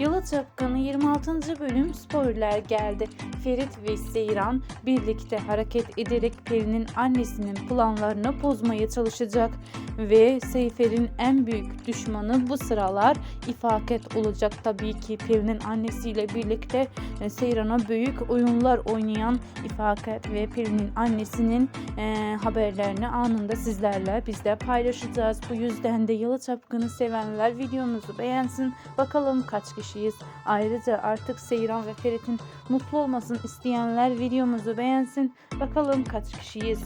Yalı Çapkını 26. bölüm spoiler geldi. Ferit ve Seyran birlikte hareket ederek Peri'nin annesinin planlarını bozmaya çalışacak. Ve Seyfer'in en büyük düşmanı bu sıralar İfaket olacak. Tabii ki Peri'nin annesiyle birlikte e, Seyran'a büyük oyunlar oynayan İfaket ve Peri'nin annesinin e, haberlerini anında sizlerle biz de paylaşacağız. Bu yüzden de Yalı Çapkını sevenler videomuzu beğensin. Bakalım kaç kişiyiz. Ayrıca artık Seyran ve Ferit'in mutlu olmasını isteyenler videomuzu beğensin. Bakalım kaç kişiyiz.